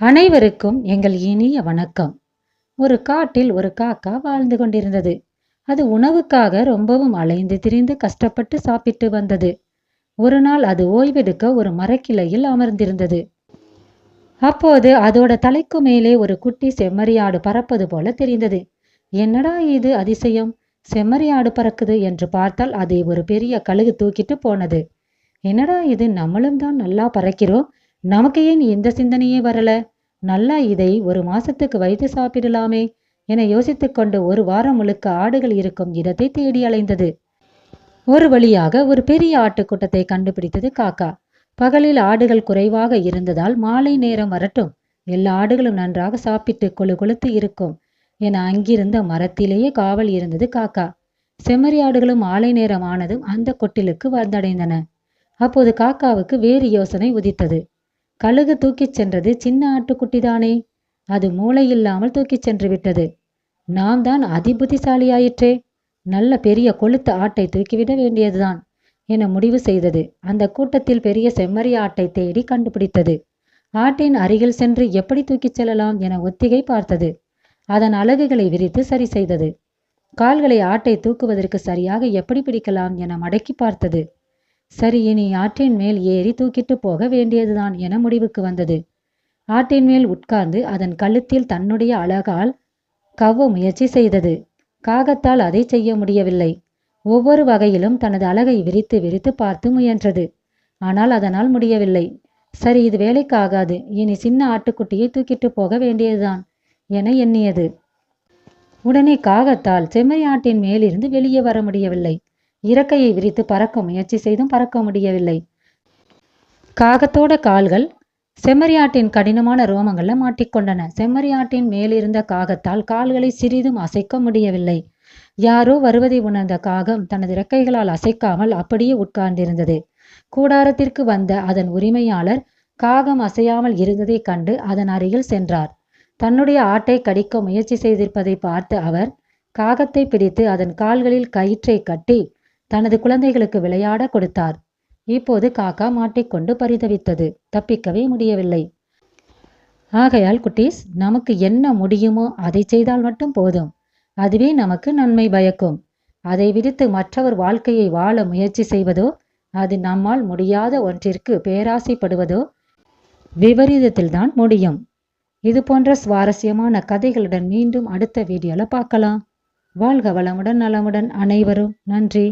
அனைவருக்கும் எங்கள் இனிய வணக்கம். ஒரு காட்டில் ஒரு காக்கா வாழ்ந்து கொண்டிருந்தது. அது உணவுக்காக ரொம்பவும் அலைந்து திரிந்து கஷ்டப்பட்டு சாப்பிட்டு வந்தது. ஒரு நாள் அது ஓய்வெடுக்க ஒரு மரக்கிளையில் அமர்ந்திருந்தது. அப்போது அதோட தலைக்கு மேலே ஒரு குட்டி செம்மறியாடு பறப்பது போல தெரிந்தது. என்னடா இது அதிசயம்? செம்மறியாடு பறக்குது? என்று பார்த்தால் அதை ஒரு பெரிய கழுகு தூக்கிட்டு போனது. என்னடா இது? நம்மளும் தான் நல்லா பறக்கிறோம். நமக்கு ஏன் இந்த சிந்தனையே வரல? நல்லா இதை ஒரு மாசத்துக்கு வைத்து சாப்பிடலாமே என யோசித்துக்கொண்டு ஒரு வாரம் முழுக்க ஆடுகள் இருக்கும் இடத்தை தேடி அலைந்தது. ஒரு வழியாக ஒரு பெரிய ஆட்டுக்கூட்டத்தை கண்டுபிடித்தது காக்கா. பகலில் ஆடுகள் குறைவாக இருந்ததால் மாலை நேரம் வரட்டும். எல்லா ஆடுகளும் நன்றாக சாப்பிட்டு கொழு கொழுத்து இருக்கும் என அங்கிருந்த மரத்திலேயே காவல் இருந்தது காக்கா. செம்மறி ஆடுகளும் மாலை நேரம் ஆனதும் அந்த கொட்டிலுக்கு வந்தடைந்தன. அப்போது காக்காவுக்கு வேறு யோசனை உதித்தது. கழுகு தூக்கிச் சென்றது சின்ன ஆட்டுக்குட்டிதானே. அது மூளை இல்லாமல் தூக்கிச் சென்று விட்டது. நாம் தான் அதிபுத்திசாலியாயிற்றே. நல்ல பெரிய கொளுத்த ஆட்டை தூக்கிவிட வேண்டியதுதான் என முடிவு செய்தது. அந்த கூட்டத்தில் பெரிய செம்மறி ஆட்டை தேடி கண்டுபிடித்தது. ஆட்டின் அருகில் சென்று எப்படி தூக்கிச் செல்லலாம் என ஒத்திகை பார்த்தது. அதன் அலகுகளை விரித்து சரி செய்தது. கால்களை ஆட்டை தூக்குவதற்கு சரியாக எப்படி பிடிக்கலாம் என மடக்கி பார்த்தது. சரி இனி ஆற்றின் மேல் ஏறி தூக்கிட்டு போக வேண்டியதுதான் என முடிவுக்கு வந்தது. ஆட்டின் மேல் உட்கார்ந்து அதன் கழுத்தில் தன்னுடைய அழகால் கவ்வ முயற்சி செய்தது. காகத்தால் அதை செய்ய முடியவில்லை. ஒவ்வொரு வகையிலும் தனது அழகை விரித்து விரித்து பார்த்து முயன்றது. ஆனால் அதனால் முடியவில்லை. சரி இது வேலைக்காகாது. இனி சின்ன ஆட்டுக்குட்டியை தூக்கிட்டு போக வேண்டியதுதான் என எண்ணியது. உடனே காகத்தால் செம்மறி ஆட்டின் மேலிருந்து வெளியே வர முடியவில்லை. இறக்கையை விரித்து பறக்க முயற்சி செய்தும் பறக்க முடியவில்லை. காகத்தோட கால்கள் செம்மறியாட்டின் கடினமான ரோமங்கள்ல மாட்டிக்கொண்டன. செம்மறியாட்டின் மேலிருந்த காகத்தால் கால்களை சிறிதும் அசைக்க முடியவில்லை. யாரோ வருவதை உணர்ந்த காகம் தனது இறக்கைகளால் அசைக்காமல் அப்படியே உட்கார்ந்திருந்தது. கூடாரத்திற்கு வந்த அதன் உரிமையாளர் காகம் அசையாமல் இருந்ததைக் கண்டு அதன் அருகில் சென்றார். தன்னுடைய ஆட்டை கடிக்க முயற்சி செய்திருப்பதை பார்த்து அவர் காகத்தை பிடித்து அதன் கால்களில் கயிற்றை கட்டி தனது குழந்தைகளுக்கு விளையாட கொடுத்தார். இப்போது காக்கா மாட்டிக்கொண்டு பரிதவித்தது. தப்பிக்கவே முடியவில்லை. ஆகையால் குட்டீஸ் நமக்கு என்ன முடியுமோ அதை செய்தால் மட்டும் போதும். அதுவே நமக்கு நன்மை பயக்கும். அதை விடுத்து மற்றவர் வாழ்க்கையை வாழ முயற்சி செய்வதோ அது நம்மால் முடியாத ஒன்றிற்கு பேராசைப்படுவதோ விபரீதத்தில்தான் முடியும். இது போன்ற சுவாரஸ்யமான கதைகளுடன் மீண்டும் அடுத்த வீடியோல பார்க்கலாம். வாழ்க வளமுடன் நலமுடன் அனைவரும். நன்றி.